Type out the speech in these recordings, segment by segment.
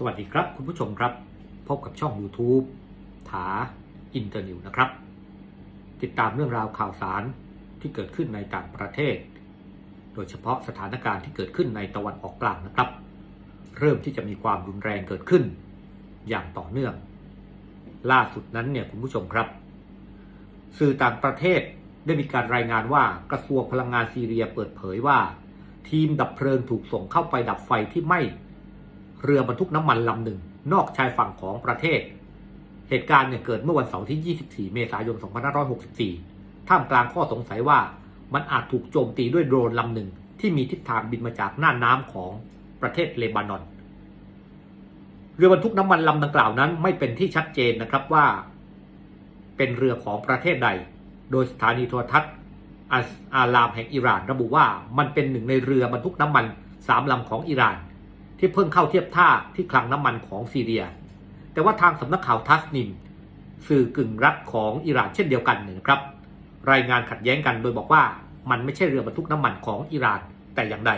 สวัสดีครับคุณผู้ชมครับ พบกับช่อง YouTube ถาอินเตอร์นิวนะครับ ติดตามเรื่องราวข่าวสารที่เกิดขึ้นในต่างประเทศ โดยเฉพาะสถานการณ์ที่เกิดขึ้นในตะวันออกกลางนะครับ เริ่มที่จะมีความรุนแรงเกิดขึ้น อย่างต่อเนื่อง ล่าสุดนั้นเนี่ยคุณผู้ชมครับ สื่อต่างประเทศได้มีการรายงานว่ากระทรวงพลังงานซีเรียเปิดเผยว่า ทีมดับเพลิงถูกส่งเข้าไปดับไฟที่ไหม้ เรือบรรทุกน้ำมันลำหนึ่ง นอกชายฝั่งของประเทศ เหตุการณ์เนี่ยเกิดเมื่อวันเสาร์ที่ 24 เมษายน 2564 ท่ามกลางข้อสงสัยว่ามันอาจถูกโจมตีด้วยโดรนลำหนึ่ง ที่มีทิศทางบินมาจากน่านน้ำของประเทศเลบานอน เรือบรรทุกน้ำมันลำดังกล่าวนั้น ไม่เป็นที่ชัดเจนนะครับว่า เป็นเรือของประเทศใด โดยสถานีโทรทัศน์ออาลามแห่งอิหร่านระบุว่ามันเป็นหนึ่งในเรือบรรทุกน้ำมันสามลำของอิหร่าน ที่เพิ่งเข้าเทียบท่าที่คลังน้ำมันของซีเรีย แต่ว่าทางสำนักข่าวทัสนิมสื่อกึ่งรัฐของอิหร่านเช่นเดียวกันเนี่ยนะครับ รายงานขัดแย้งกันโดยบอกว่ามันไม่ใช่เรือบรรทุกน้ำมันของอิหร่านแต่อย่างใด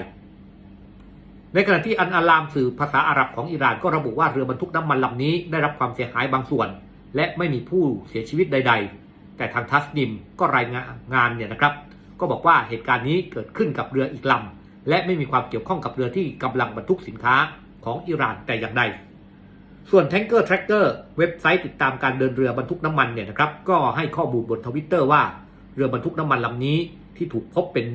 ในขณะที่อันอารามสื่อภาษาอาหรับของอิหร่านก็ระบุว่าเรือบรรทุกน้ำมันลำนี้ได้รับความเสียหายบางส่วน และไม่มีผู้เสียชีวิตใด ๆ แต่ทางทัสนิมก็รายงานเนี่ยนะครับ ก็บอกว่าเหตุการณ์นี้เกิดขึ้นกับเรืออีกลำ และไม่มีความเกี่ยวข้องกับเรือที่กำลังบรรทุกสินค้าของอิหร่านแต่อย่างใด ส่วน Tanker Tracker เว็บไซต์ติดตามการเดินเรือบรรทุกน้ำมันเนี่ยนะครับก็ให้ข้อมูลบนทวิตเตอร์ว่าเรือบรรทุกน้ำมันลำนี้ที่ถูกพบเป็น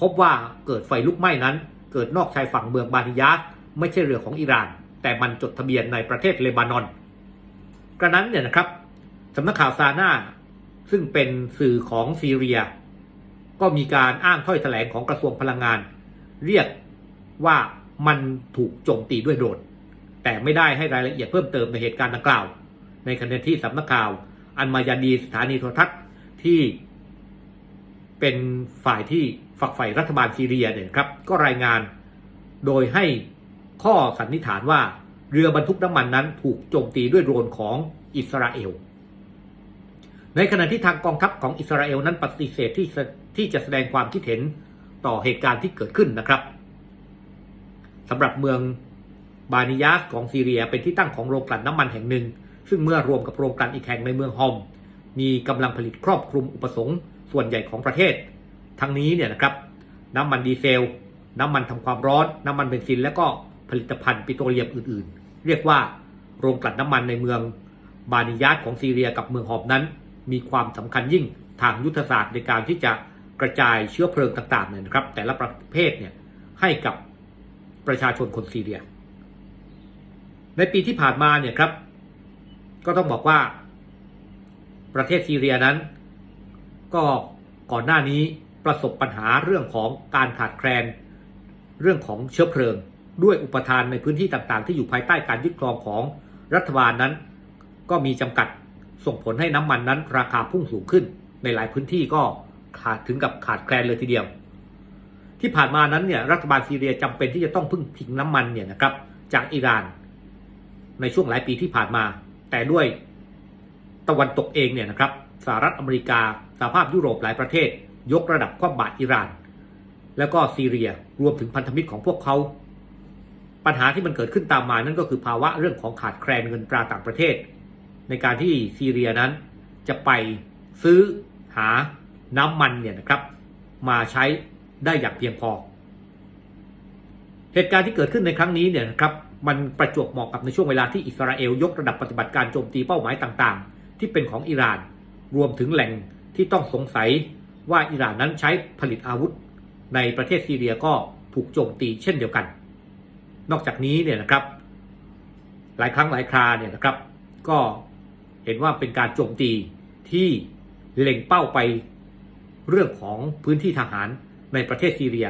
พบว่าเกิดไฟลุกไหม้นั้น เกิดนอกชายฝั่งเมืองบานิยาไม่ใช่เรือของอิหร่าน แต่มันจดทะเบียนในประเทศเลบานอน กระนั้นเนี่ยนะครับสำนักข่าวซาน่าซึ่งเป็นสื่อของซีเรีย ก็มีการอ้างถ้อยแถลงของกระทรวงพลังงาน เรียกว่ามันถูกโจมตีด้วยโดรนแต่ไม่ได้ให้รายละเอียดเพิ่มเติมในเหตุการณ์ดังกล่าว ในขณะที่สำนักข่าว อันมายาดีสถานีโทรทัศน์ที่เป็นฝ่ายที่ฝักใฝ่รัฐบาลซีเรียเนี่ยครับก็รายงานโดยให้ข้อสันนิษฐานว่าเรือบรรทุกน้ำมันนั้นถูกโจมตีด้วยโดรนของอิสราเอล ในขณะที่ทางกองทัพของอิสราเอลนั้นปฏิเสธที่ ที่จะแสดงความคิดเห็นต่อเหตุการณ์ที่เกิดขึ้นนะครับสำหรับเมืองบานิยาสของซีเรียเป็นที่ตั้งของโรงกลั่นน้ำมันแห่งหนึ่ง ซึ่งเมื่อรวมกับโรงกลั่นอีกแห่งในเมืองฮอม มีกำลังผลิตครอบคลุมอุปสงค์ส่วนใหญ่ของประเทศ ทั้งนี้เนี่ยนะครับน้ำมันดีเซล น้ำมันทำความร้อน น้ำมันเบนซิน และก็ผลิตภัณฑ์ปิโตรเลียมอื่น ๆ เรียกว่าโรงกลั่นน้ำมันในเมืองบานิยาสของซีเรียกับเมืองฮอมนั้น มีความสำคัญยิ่งทางยุทธศาสตร์ในการที่จะ กระจายเชื้อเพลิงต่างๆเนี่ยนะครับ แต่ละประเภทเนี่ยให้กับประชาชนคนซีเรีย ในปีที่ผ่านมาเนี่ยครับ ก็ต้องบอกว่าประเทศซีเรียนั้น ก็ก่อนหน้านี้ประสบปัญหาเรื่องของการขาดแคลน เรื่องของเชื้อเพลิง ด้วยอุปทานในพื้นที่ต่างๆ ที่อยู่ภายใต้การยึดครองของรัฐบาลนั้น ก็มีจำกัดส่งผลให้น้ำมันนั้น ราคาพุ่งสูงขึ้นในหลายพื้นที่ก็ ขาดถึงกับขาดแคลนเลยทีเดียว ที่ผ่านมานั้นเนี่ยรัฐบาลซีเรียจำเป็นที่จะต้องพึ่งพิงน้ำมันเนี่ยนะครับจากอิหร่าน ในช่วงหลายปีที่ผ่านมา แต่ด้วยตะวันตกเองเนี่ยนะครับสหรัฐอเมริกาสหภาพยุโรปหลายประเทศ ยกระดับความบาดอิหร่าน แล้วก็ซีเรียรวมถึงพันธมิตรของพวกเขา ปัญหาที่มันเกิดขึ้นตามมานั่นก็คือภาวะเรื่องของขาดแคลนเงินตราต่างประเทศ ในการที่ซีเรียนั้นจะไปซื้อหา น้ำมันเนี่ยนะครับ มาใช้ได้อย่างเพียงพอ เหตุการณ์ที่เกิดขึ้นในครั้งนี้เนี่ยนะครับมันประจวบเหมาะกับในช่วงเวลาที่อิสราเอลยกระดับปฏิบัติการโจมตีเป้าหมายต่างๆ ที่เป็นของอิหร่าน รวมถึงแหล่งที่ต้องสงสัยว่าอิหร่านนั้นใช้ผลิตอาวุธ ในประเทศซีเรียก็ถูกโจมตีเช่นเดียวกัน นอกจากนี้เนี่ยนะครับ หลายครั้งหลายคราเนี่ยนะครับ ก็เห็นว่าเป็นการโจมตีที่เล็งเป้าไป เรื่องของพื้นที่ทหารในประเทศซีเรีย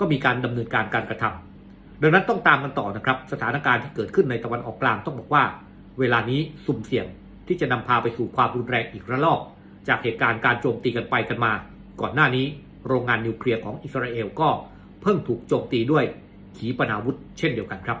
ก็มีการดำเนินการการกระทำดังนั้นต้องตามกันต่อนะครับ สถานการณ์ที่เกิดขึ้นในตะวันออกกลางต้องบอกว่า เวลานี้สุ่มเสี่ยงที่จะนำพาไปสู่ความรุนแรงอีกระลอก จากเหตุการณ์การโจมตีกันไปกันมา ก่อนหน้านี้ โรงงานนิวเคลียร์ของอิสราเอลก็เพิ่งถูกโจมตีด้วยขีปนาวุธเช่นเดียวกันครับ